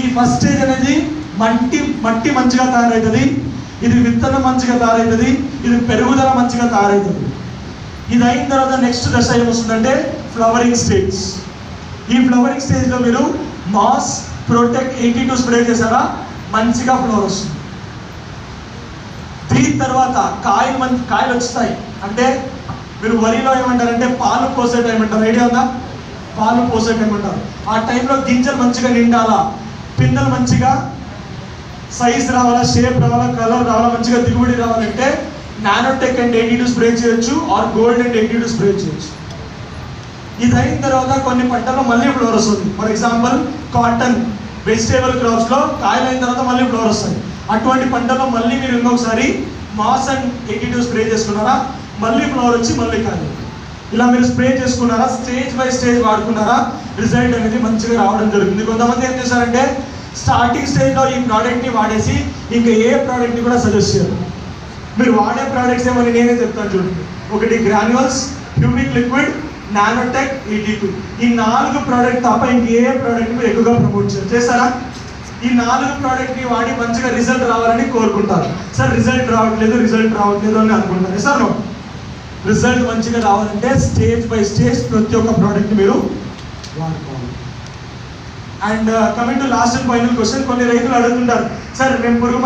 ఈ first stage అనేది మట్టి మట్టి మంచిగా తయారవుతుంది ఇది విత్తనం మంచిగా తయారవుతుంది ఇది పెరుగుదల మంచిగా తయారవుతుంది ఇది అయిన తర్వాత నెక్స్ట్ దశ ఏమొస్తుందంటే ఫ్లవరింగ్ స్టేజ్ ఈ ఫ్లవరింగ్ స్టేజ్లో మీరు mass protect eighty two spray చేశారా? మంచిగా ఫ్లవర్ వస్తుంది. దీని తర్వాత కాయలు మంచి కాయలు వస్తాయి అంటే మీరు వరిలో ఏమంటారంటే పాలు పోసే టైం అంటారు. ఐడియా ఉందా? పాలు పోసే టైం అంటారు. ఆ టైంలో గింజలు మంచిగా నిండాలా? పిందెలు మంచిగా సైజ్ రావాలా షేప్ రావాలా కలర్ రావాలా మంచిగా దిగుబడి రావాలంటే nanotech and eighty two spray చేయొచ్చు or gold and eighty two spray చేయొచ్చు. ఇది అయిన తర్వాత కొన్ని పంటల్లో మళ్ళీ ఫ్లోర్ వస్తుంది. ఫర్ ఎగ్జాంపుల్ కాటన్ వెజిటేబుల్ క్రాప్స్లో కాయలు అయిన తర్వాత మళ్ళీ ఫ్లోర్ వస్తుంది అటువంటి పంటల్లో మళ్ళీ మీరు ఇంకొకసారి mass and eighty two spray చేసుకున్నారా? మళ్ళీ ఫ్లోర్ వచ్చి మళ్ళీ కాయలు ఇలా మీరు స్ప్రే చేసుకున్నారా? స్టేజ్ బై స్టేజ్ వాడుకున్నారా? రిజల్ట్ అనేది మంచిగా రావడం జరుగుతుంది. కొంతమంది ఏం చేశారంటే స్టార్టింగ్ స్టేజ్లో ఈ ప్రోడక్ట్ని వాడేసి ఇంకా ఏ ప్రోడక్ట్ని కూడా సజెస్ట్ చేయరు. మీరు వాడే ప్రోడక్ట్స్ ఏమని నేనే చెప్తాను చూడండి. ఒకటి granules humic liquid nanotech eighty two ఈ నాలుగు ప్రోడక్ట్ తప్ప ఇంకే ప్రోడక్ట్ మీరు ఎక్కువగా ప్రమోట్ చేయరు. చేస్తారా? ఈ నాలుగు ప్రోడక్ట్ని వాడి మంచిగా రిజల్ట్ రావాలని కోరుకుంటారు. సార్ రిజల్ట్ రావట్లేదు రిజల్ట్ రావట్లేదు అని అనుకుంటారు. సార్ నో రిజల్ట్ మంచిగా రావాలంటే స్టేజ్ బై స్టేజ్ ప్రతి ఒక్క ప్రోడక్ట్ మీరు వాడుకోవాలి. And coming to last and final question కొన్ని రైతులు అడుగుతుంటారు సార్ మేము పురుగు